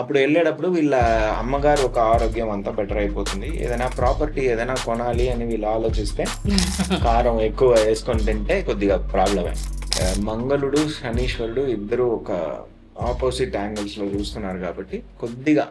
అప్పుడు వెళ్ళేటప్పుడు వీళ్ళ అమ్మగారు ఒక ఆరోగ్యం అంతా బెటర్ అయిపోతుంది. ఏదైనా ప్రాపర్టీ ఏదైనా కొనాలి అని వీళ్ళు ఆలోచిస్తే కారం ఎక్కువ వేసుకొని తింటే కొద్దిగా ప్రాబ్లమే మంగళుడు శనీశ్వరుడు ఇద్దరు ఒక ఆపోజిట్ యాంగిల్స్లో చూస్తున్నారు కాబట్టి కొద్దిగా.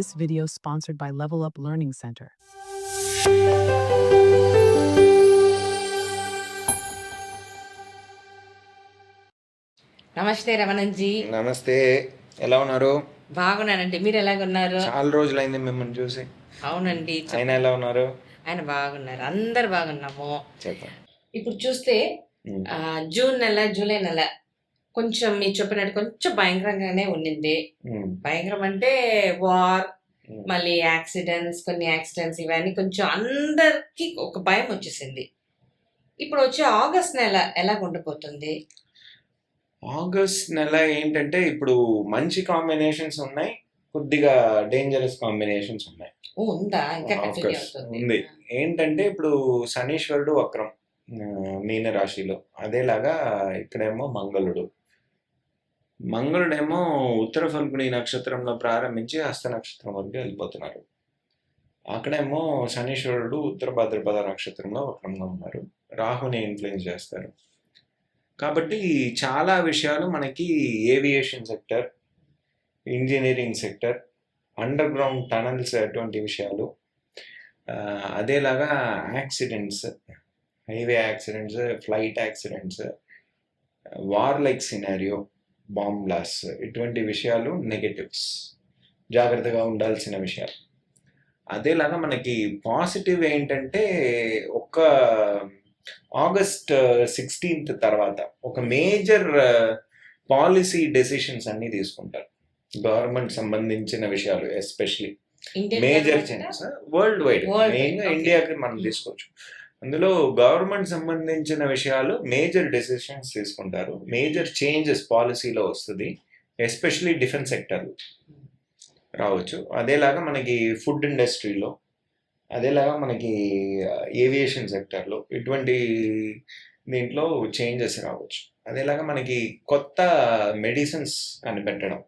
This video sponsored by Level Up Learning Center. నమస్తే రమణంజీ. నమస్తే. ఎలా ఉన్నారు? బాగున్నానండి. మీరు ఎలాగున్నారు చాలా రోజులైంది మిమ్మల్ని చూసి. అవునండి. ఆయన ఎలా ఉన్నారు? ఆయన బాగున్నారు. అందరు బాగున్నాము. చెప్పండి. ఇప్పుడు చూస్తే ఆ, జూన్ నెల జూలై నెల కొంచెం మీరు చెప్పినట్టు కొంచెం భయంకరంగానే ఉండింది. ఉమ్, భయంకరం అంటే వార్. మళ్ళీ యాక్సిడెంట్స్ కొన్ని యాక్సిడెంట్స్ ఇవన్నీ కొంచెం అందరికి ఒక భయం వచ్చేసింది. ఇప్పుడు వచ్చే ఆగస్ట్ నెల ఎలా ఉండిపోతుంది? ఆగస్ట్ నెల ఏంటంటే ఇప్పుడు మంచి కాంబినేషన్స్ ఉన్నాయి కొద్దిగా డేంజరస్ కాంబినేషన్స్ ఉన్నాయి. ఉందా. ఏంటంటే ఇప్పుడు శనీశ్వరుడు వక్రం మీన రాశిలో అదేలాగా ఇక్కడేమో మంగళుడు. మంగళుడేమో ఉత్తర ఫల్గుని నక్షత్రంలో ప్రారంభించి హస్త నక్షత్రం వరకు వెళ్ళిపోతున్నారు. అక్కడేమో శనీశ్వరుడు ఉత్తర భాద్రపద నక్షత్రంలో వక్రంగా ఉన్నారు. రాహుని ఇన్ఫ్లుయెన్స్ చేస్తారు. కాబట్టి చాలా విషయాలు మనకి aviation sector engineering sector underground tunnels అటువంటి విషయాలు అదేలాగా accidents highway accidents flight accidents war like scenario bomb blast ఇటువంటి విషయాలు నెగటివ్స్ జాగ్రత్తగా ఉండాల్సిన విషయాలు. అదేలాగా మనకి పాజిటివ్ ఏంటంటే ఒక ఆగస్ట్ సిక్స్టీన్త్ తర్వాత ఒక మేజర్ పాలసీ డెసిషన్స్ అన్ని తీసుకుంటారు. గవర్నమెంట్ సంబంధించిన విషయాలు especially major changes worldwide World main wide, గా okay. ఇండియాకి మనం Hmm. తీసుకోవచ్చు. అందులో గవర్నమెంట్ సంబంధించిన విషయాలు మేజర్ డెసిషన్స్ తీసుకుంటారు. మేజర్ చేంజెస్ పాలసీలో వస్తుంది. ఎస్పెషలీ డిఫెన్స్ సెక్టర్ రావచ్చు. అదేలాగా మనకి ఫుడ్ ఇండస్ట్రీలో అదేలాగా మనకి ఏవియేషన్ సెక్టర్లో ఇటువంటి దీంట్లో చేంజెస్ రావచ్చు. అదేలాగా మనకి కొత్త మెడిసిన్స్ కనిపెట్టడం.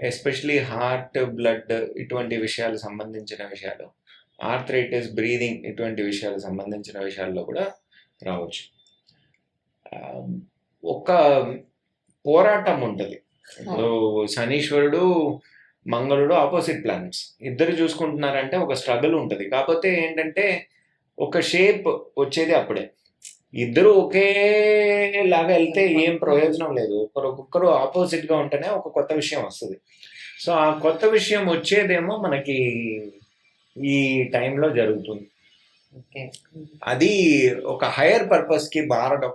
ఎస్పెషలీ హార్ట్ బ్లడ్ ఇటువంటి విషయాలు సంబంధించిన విషయాలు. ఆర్థరైటిస్ బ్రీదింగ్ ఇటువంటి విషయాలకు సంబంధించిన విషయాల్లో కూడా రావచ్చు. ఒక పోరాటం ఉంటుంది. ఇప్పుడు శనీశ్వరుడు మంగళుడు ఆపోజిట్ ప్లానెట్స్. ఇద్దరు చూసుకుంటున్నారంటే ఒక స్ట్రగుల్ ఉంటుంది. కాకపోతే ఏంటంటే ఒక షేప్ వచ్చేది అప్పుడే. ఇద్దరు ఒకేలాగా వెళ్తే ఏం ప్రయోజనం లేదు. ఒకరు ఒక్కొక్కరు ఆపోజిట్గా ఉంటేనే ఒక కొత్త విషయం వస్తుంది. సో ఆ కొత్త విషయం వచ్చేదేమో మనకి ఈ టైంలో జరుగుతుంది. ఓకే. అది ఒక హైయర్ పర్పస్కి మారడం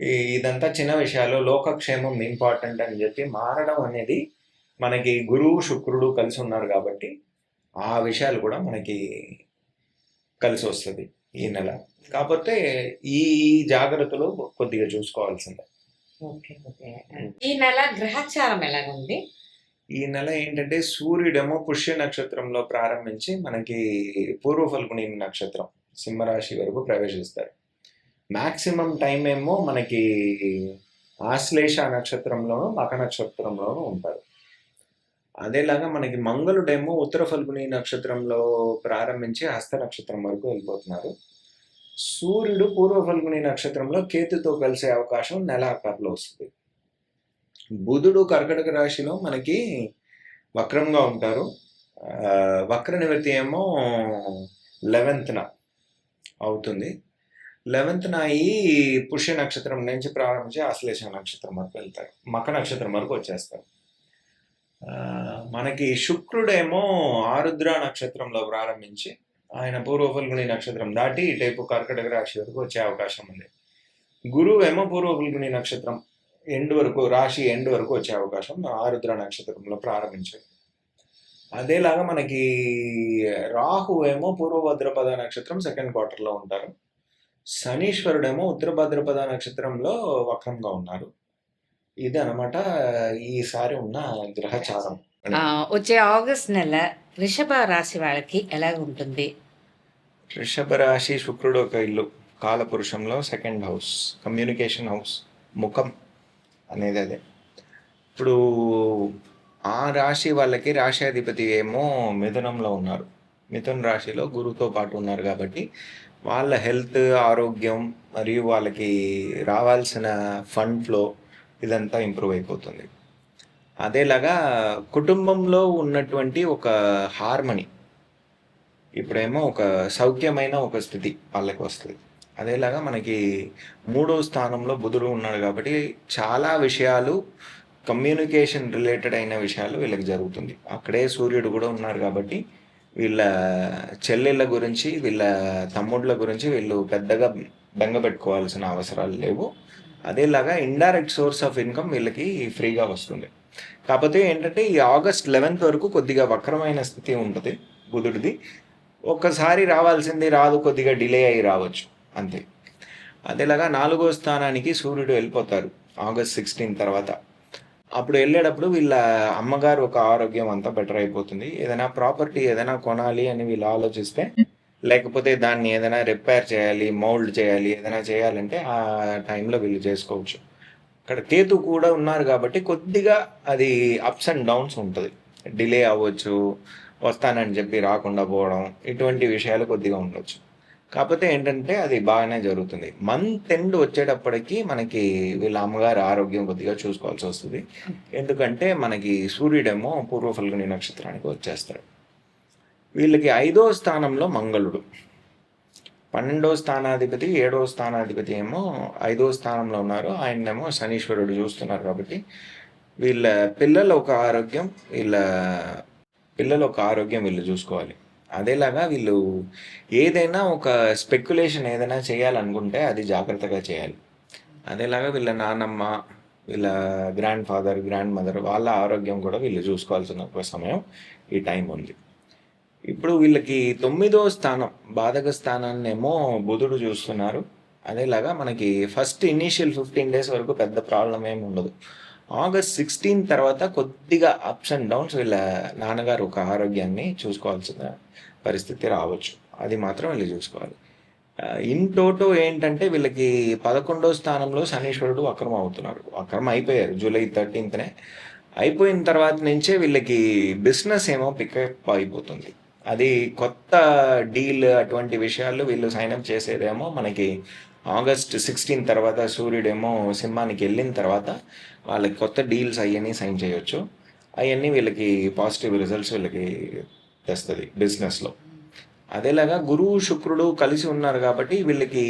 ఇదంతా చిన్న విషయాలు లోకక్షేమం ఇంపార్టెంట్ అని చెప్పి మారడం అనేది మనకి గురువు శుక్రుడు కలిసి ఉన్నారు కాబట్టి ఆ విషయాలు కూడా మనకి కలిసి వస్తుంది ఈ నెల. కాకపోతే ఈ జాగ్రత్తలు కొద్దిగా చూసుకోవాల్సిందే. ఈ నెల గ్రహచారం ఎలాగుంది? ఈ నెల ఏంటంటే సూర్యుడేమో పుష్య నక్షత్రంలో ప్రారంభించి మనకి పూర్వ ఫల్గుని నక్షత్రం సింహరాశి వరకు ప్రవేశిస్తారు. మ్యాక్సిమం టైం ఏమో మనకి ఆశ్లేష నక్షత్రంలోనూ మక నక్షత్రంలోనూ ఉంటారు. అదేలాగా మనకి మంగళుడేమో ఉత్తర ఫల్గుని నక్షత్రంలో ప్రారంభించి హస్త నక్షత్రం వరకు వెళ్ళిపోతున్నారు. సూర్యుడు పూర్వ ఫల్గుని నక్షత్రంలో కేతుతో కలిసే అవకాశం నెల వస్తుంది. బుధుడు కర్కటక రాశిలో మనకి వక్రంగా ఉంటారు. వక్ర నివృత్తి ఏమో లెవెన్త్న అవుతుంది. లెవెన్త్న అయ్యి పుష్య నక్షత్రం నుంచి ప్రారంభించి ఆశ్లేష నక్షత్రం వరకు వెళ్తారు. మక నక్షత్రం వరకు వచ్చేస్తారు. మనకి శుక్రుడేమో ఆరుద్ర నక్షత్రంలో ప్రారంభించి ఆయన పూర్వఫల్గుని నక్షత్రం దాటి ఇటైపు కర్కటక రాశి వరకు వచ్చే అవకాశం ఉంది. గురువు ఏమో పూర్వఫల్గుని నక్షత్రం ఎండ్ వరకు రాశి ఎండ్ వరకు వచ్చే అవకాశం ఆరుద్ర నక్షత్రంలో ప్రారంభించారు అదేలాగా మనకి రాహు ఏమో పూర్వభద్రపద నక్షత్రం సెకండ్ క్వార్టర్లో ఉంటారు. శనీశ్వరుడేమో ఉత్తర భాద్రపద నక్షత్రంలో వక్రంగా ఉన్నారు. ఇది అనమాట ఈసారి ఉన్న గ్రహచారం. వచ్చే ఆగస్ట్ నెల వృషభ రాశి వాళ్ళకి ఎలా ఉంటుంది? వృషభ రాశి శుక్రుడు ఒక ఇల్లు కాలపురుషంలో సెకండ్ హౌస్ కమ్యూనికేషన్ హౌస్ ముఖం. అనేది అదే. ఇప్పుడు ఆ రాశి వాళ్ళకి రాశాధిపతి ఏమో మిథునంలో ఉన్నారు. మిథున్ రాశిలో గురువుతో పాటు ఉన్నారు కాబట్టి వాళ్ళ హెల్త్ ఆరోగ్యం మరియు వాళ్ళకి రావాల్సిన ఫండ్ ఫ్లో ఇదంతా ఇంప్రూవ్ అయిపోతుంది. అదేలాగా కుటుంబంలో ఉన్నటువంటి ఒక హార్మనీ ఇప్పుడేమో ఒక సౌఖ్యమైన ఒక స్థితి వాళ్ళకి వస్తుంది. అదేలాగా మనకి మూడో స్థానంలో బుధుడు ఉన్నాడు కాబట్టి చాలా విషయాలు కమ్యూనికేషన్ రిలేటెడ్ అయిన విషయాలు వీళ్ళకి జరుగుతుంది. అక్కడే సూర్యుడు కూడా ఉన్నారు కాబట్టి వీళ్ళ చెల్లెళ్ళ గురించి వీళ్ళ తమ్ముళ్ళ గురించి వీళ్ళు పెద్దగా బెంగ పెట్టుకోవాల్సిన అవసరాలు లేవు. అదేలాగా ఇండైరెక్ట్ సోర్స్ ఆఫ్ ఇన్కమ్ వీళ్ళకి ఫ్రీగా వస్తుంది. కాకపోతే ఏంటంటే ఈ ఆగస్ట్ లెవెన్త్ వరకు కొద్దిగా వక్రమైన స్థితి ఉంటుంది బుధుడిది. ఒక్కసారి రావాల్సింది రాదు కొద్దిగా డిలే అయ్యి రావచ్చు. అంతే. అదేలాగా నాలుగో స్థానానికి సూర్యుడు వెళ్ళిపోతారు ఆగస్ట్ సిక్స్టీన్ తర్వాత. అప్పుడు వెళ్ళేటప్పుడు వీళ్ళ అమ్మగారు ఒక ఆరోగ్యం అంతా బెటర్ అయిపోతుంది. ఏదైనా ప్రాపర్టీ ఏదైనా కొనాలి అని వీళ్ళు ఆలోచిస్తే లేకపోతే దాన్ని ఏదైనా రిపేర్ చేయాలి మౌల్డ్ చేయాలి ఏదైనా చేయాలంటే ఆ టైంలో వీళ్ళు చేసుకోవచ్చు. అక్కడ కేతు కూడా ఉన్నారు కాబట్టి కొద్దిగా అది అప్స్ అండ్ డౌన్స్ ఉంటుంది. డిలే అవ్వచ్చు వస్తానని చెప్పి రాకుండా పోవడం ఇటువంటి విషయాలు కొద్దిగా ఉండొచ్చు. కాకపోతే ఏంటంటే అది బాగానే జరుగుతుంది. మంత్ ఎండ్ వచ్చేటప్పటికి మనకి వీళ్ళ అమ్మగారి ఆరోగ్యం కొద్దిగా చూసుకోవాల్సి వస్తుంది. ఎందుకంటే మనకి సూర్యుడేమో పూర్వ ఫల్గుని నక్షత్రానికి వచ్చేస్తాడు. వీళ్ళకి ఐదో స్థానంలో మంగళుడు. పన్నెండో స్థానాధిపతి ఏడో స్థానాధిపతి ఏమో ఐదో స్థానంలో ఉన్నారు. ఆయనేమో శనీశ్వరుడు చూస్తున్నారు కాబట్టి వీళ్ళ పిల్లల ఒక ఆరోగ్యం వీళ్ళ పిల్లల ఒక ఆరోగ్యం వీళ్ళు చూసుకోవాలి. అదేలాగా వీళ్ళు ఏదైనా ఒక స్పెక్యులేషన్ ఏదైనా చేయాలనుకుంటే అది జాగ్రత్తగా చేయాలి. అదేలాగా వీళ్ళ నానమ్మ వీళ్ళ గ్రాండ్ ఫాదర్ గ్రాండ్ మదర్ వాళ్ళ ఆరోగ్యం కూడా వీళ్ళు చూసుకోవాల్సిన ఒక సమయం ఈ టైం ఉంది. ఇప్పుడు వీళ్ళకి తొమ్మిదో స్థానం బాధక స్థానాన్ని ఏమో బుధుడు చూస్తున్నారు. అదేలాగా మనకి ఫస్ట్ ఇనీషియల్ ఫిఫ్టీన్ డేస్ వరకు పెద్ద ప్రాబ్లం ఏమి ఉండదు. ఆగస్ట్ సిక్స్టీన్ తర్వాత కొద్దిగా అప్స్ అండ్ డౌన్స్ వీళ్ళ నాన్నగారు ఒక ఆరోగ్యాన్ని చూసుకోవాల్సిన పరిస్థితి రావచ్చు. అది మాత్రం వీళ్ళు చూసుకోవాలి. ఇన్ టోటో ఏంటంటే వీళ్ళకి పదకొండో స్థానంలో శనీశ్వరుడు అక్రమ అవుతున్నారు అక్రమ అయిపోయారు జూలై థర్టీన్త్నే. అయిపోయిన తర్వాత నుంచే వీళ్ళకి బిజినెస్ ఏమో పికప్ అయిపోతుంది. అది కొత్త డీల్ అటువంటి విషయాలు వీళ్ళు సైన్ అప్ చేసేదేమో మనకి ఆగస్ట్ సిక్స్టీన్ తర్వాత సూర్యుడేమో సింహానికి వెళ్ళిన తర్వాత వాళ్ళకి కొత్త డీల్స్ అవన్నీ సైన్ చేయొచ్చు. అవన్నీ వీళ్ళకి పాజిటివ్ రిజల్ట్స్ వీళ్ళకి తెస్తుంది బిజినెస్లో అదేలాగా గురువు శుక్రుడు కలిసి ఉన్నారు కాబట్టి వీళ్ళకి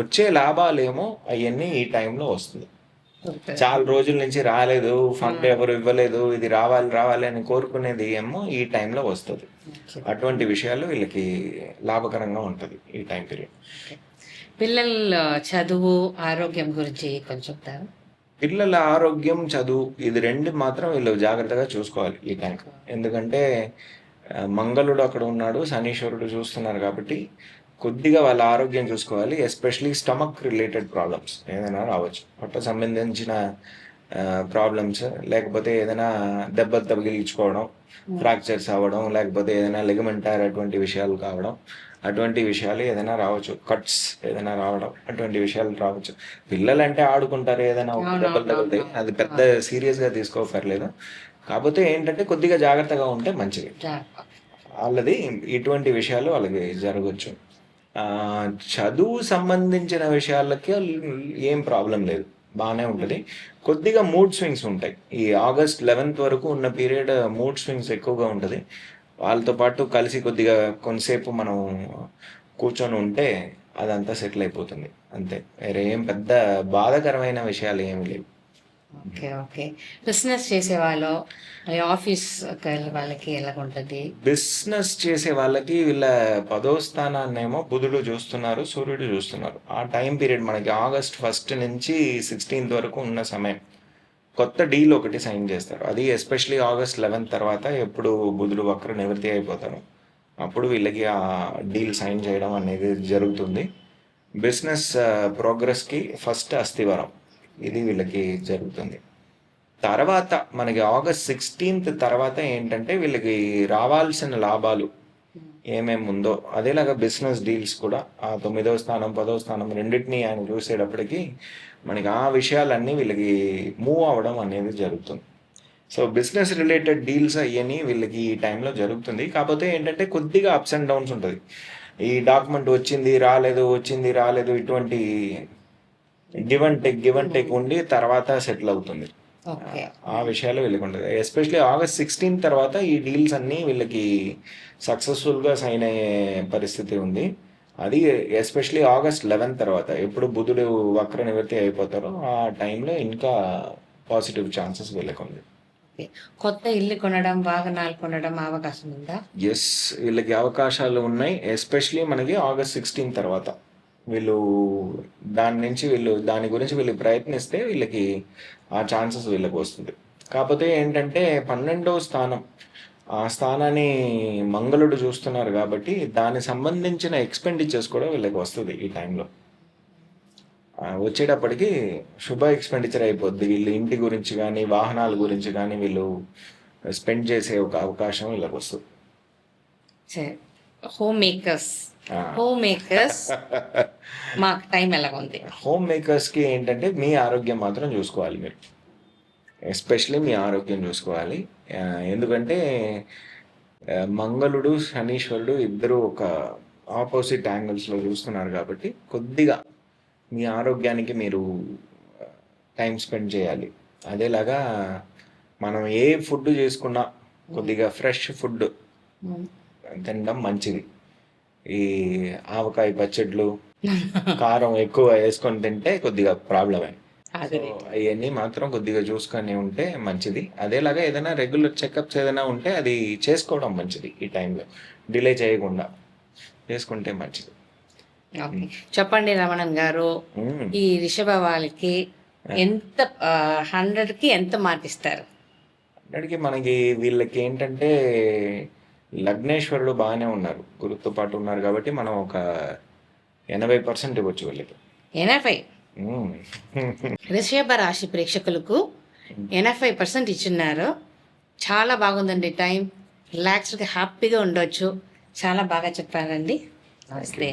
వచ్చే లాభాలేమో అవన్నీ ఈ టైంలో వస్తుంది. చాలా రోజుల నుంచి రాలేదు ఫండ్ ఎవరు ఇవ్వలేదు ఇది రావాలి రావాలి అని కోరుకునేది ఏమో ఈ టైంలో వస్తుంది. అటువంటి విషయాలు వీళ్ళకి లాభకరంగా ఉంటుంది ఈ టైం పీరియడ్ పిల్లల చదువు ఆరోగ్యం గురించి కొంచెం చెప్తారా? పిల్లల ఆరోగ్యం చదువు ఇది రెండు మాత్రం వీళ్ళు జాగ్రత్తగా చూసుకోవాలి ఈ టైం ఎందుకంటే మంగళుడు అక్కడ ఉన్నాడు శనీశ్వరుడు చూస్తున్నారు కాబట్టి కొద్దిగా వాళ్ళ ఆరోగ్యం చూసుకోవాలి ఎస్పెషలీ స్టమక్ రిలేటెడ్ ప్రాబ్లమ్స్ ఏదైనా రావచ్చు. పొట్ట సంబంధించిన ప్రాబ్లమ్స్ లేకపోతే ఏదైనా దెబ్బ తగిలించుకోవడం ఫ్రాక్చర్స్ అవ్వడం లేకపోతే ఏదైనా లిగమెంటార్ అటువంటి విషయాలు కావడం అటువంటి విషయాలు ఏదైనా రావచ్చు. కట్స్ ఏదైనా రావడం అటువంటి విషయాలు రావచ్చు. పిల్లలు అంటే ఆడుకుంటారు ఏదైనా దెబ్బలు తగులుతాయి. అది పెద్ద సీరియస్గా తీసుకోకర్లేదు. కాకపోతే ఏంటంటే కొద్దిగా జాగ్రత్తగా ఉంటే మంచిది. వాళ్ళది ఇటువంటి విషయాలు వాళ్ళకి జరగచ్చు. ఆ, చదువు సంబంధించిన విషయాలకి ఏం ప్రాబ్లం లేదు. బాగానే ఉంటుంది. కొద్దిగా మూడ్ స్వింగ్స్ ఉంటాయి. ఈ ఆగస్ట్ లెవెన్త్ వరకు ఉన్న పీరియడ్ మూడ్ స్వింగ్స్ ఎక్కువగా ఉంటుంది. వాళ్ళతో పాటు కలిసి కొద్దిగా కొంతసేపు మనం కూర్చొని ఉంటే అదంతా సెటిల్ అయిపోతుంది. అంతే. వేరే ఏం పెద్ద బాధాకరమైన విషయాలు ఏమి లేవు. Okay okay. బిజినెస్ చేసే వాళ్ళు ఆఫీస్ వాళ్ళకి ఎలా ఉంటుంది బిజినెస్ చేసే వాళ్ళకి వీళ్ళ పదో స్థానాన్నేమో బుధుడు చూస్తున్నారు సూర్యుడు చూస్తున్నారు. ఆ టైం పీరియడ్ మనకి ఆగస్ట్ ఫస్ట్ నుంచి సిక్స్టీన్త్ వరకు ఉన్న సమయం. కొత్త డీల్ ఒకటి సైన్ చేస్తారు. అది ఎస్పెషలీ ఆగస్ట్ లెవెన్త్ తర్వాత ఎప్పుడు బుధుడు వక్ర నివృత్తి అయిపోతారు. అప్పుడు వీళ్ళకి ఆ డీల్ సైన్ చేయడం అనేది జరుగుతుంది. బిజినెస్ ప్రోగ్రెస్కి ఫస్ట్ అస్థివరం. ఇది వీళ్ళకి జరుగుతుంది. తర్వాత మనకి ఆగస్ట్ సిక్స్టీన్త్ తర్వాత ఏంటంటే వీళ్ళకి రావాల్సిన లాభాలు ఏమేమి ఉందో అదేలాగా బిజినెస్ డీల్స్ కూడా ఆ తొమ్మిదవ స్థానం పదవ స్థానం రెండింటిని ఆయన చూసేటప్పటికి మనకి ఆ విషయాలన్నీ వీళ్ళకి మూవ్ అవ్వడం అనేది జరుగుతుంది. సో బిజినెస్ రిలేటెడ్ డీల్స్ అయ్యని వీళ్ళకి ఈ టైంలో జరుగుతుంది. కాకపోతే ఏంటంటే కొద్దిగా అప్స్ అండ్ డౌన్స్ ఉంటుంది. ఈ డాక్యుమెంట్ వచ్చింది రాలేదు వచ్చింది రాలేదు ఇటువంటి give and take give and take ఉండి తర్వాత సెటిల్ అవుతుంది. ఆ విషయాలు వీళ్ళకి ఉంటుంది ఎస్పెషలీ ఆగస్ట్ సిక్స్టీన్ తర్వాత ఈ డీల్స్ అన్నీ వీళ్ళకి సక్సెస్ఫుల్గా సైన్ అయ్యే పరిస్థితి ఉంది. అది ఎస్పెషలీ ఆగస్ట్ లెవెన్ తర్వాత ఎప్పుడు బుధుడు వక్ర నివృత్తి అయిపోతారో ఆ టైంలో ఇంకా పాజిటివ్ ఛాన్సెస్ వీళ్ళకి ఉంది. కొత్త ఇల్లు కొనడం వాహనాలు కొనడం అవకాశం ఉందా? ఎస్ వీళ్ళకి అవకాశాలు ఉన్నాయి. ఎస్పెషలీ మనకి ఆగస్ట్ సిక్స్టీన్ తర్వాత. వీళ్ళు దాని నుంచి వీళ్ళు దాని గురించి వీళ్ళు ప్రయత్నిస్తే వీళ్ళకి ఆ ఛాన్సెస్ వీళ్ళకి వస్తుంది. కాకపోతే ఏంటంటే పన్నెండవ స్థానం ఆ స్థానాన్ని మంగళుడు చూస్తున్నారు కాబట్టి దానికి సంబంధించిన ఎక్స్పెండిచర్స్ కూడా వీళ్ళకి వస్తుంది ఈ టైంలో. వచ్చేటప్పటికి శుభ ఎక్స్పెండిచర్ అయిపోద్ది. వీళ్ళు ఇంటి గురించి కానీ వాహనాల గురించి కానీ వీళ్ళు స్పెండ్ చేసే ఒక అవకాశం వీళ్ళకి వస్తుంది. Home makers. హోమ్ మేకర్స్ మాకు టైం ఎలా ఉంది హోమ్ మేకర్స్కి ఏంటంటే మీ ఆరోగ్యం మాత్రం చూసుకోవాలి మీరు. ఎస్పెషలీ మీ ఆరోగ్యం చూసుకోవాలి. ఎందుకంటే మంగళుడు శనీశ్వరుడు ఇద్దరు ఒక ఆపోజిట్ యాంగిల్స్లో చూస్తున్నారు కాబట్టి కొద్దిగా మీ ఆరోగ్యానికి మీరు టైం స్పెండ్ చేయాలి. అదేలాగా మనం ఏ ఫుడ్ చేసుకున్నా కొద్దిగా ఫ్రెష్ ఫుడ్. తినడం మంచిది. ఈ ఆవకాయ పచ్చళ్ళు కారం ఎక్కువ వేసుకొని తింటే కొద్దిగా ప్రాబ్లమే. అవన్నీ మాత్రం కొద్దిగా చూసుకొని ఉంటే మంచిది. అదేలాగా ఏదైనా రెగ్యులర్ చెకప్స్ ఏదైనా ఉంటే అది చేసుకోవడం మంచిది ఈ టైంలో. డిలే చేయకుండా చేసుకుంటే మంచిది. చెప్పండి రమణన్ గారు. ఈ రిషభ వాళ్ళకి ఎంత హండ్రెడ్కి ఎంత మార్క్ ఇస్తారు అక్కడికి మనకి వీళ్ళకి ఏంటంటే లగ్నేశ్వరుడు బాగానే ఉన్నారు. గురుతో పాటు ఉన్నారు కాబట్టి మనం ఒక ఎనభై పర్సెంట్ ఇవ్వచ్చు వీళ్ళకి. ఎనభై. రిషభ రాశి ప్రేక్షకులకు ఎనభై పర్సెంట్ ఇచ్చున్నారు. చాలా బాగుందండి టైం. రిలాక్స్డ్గా హ్యాపీగా ఉండొచ్చు. చాలా బాగా చెప్పారండి. నమస్తే.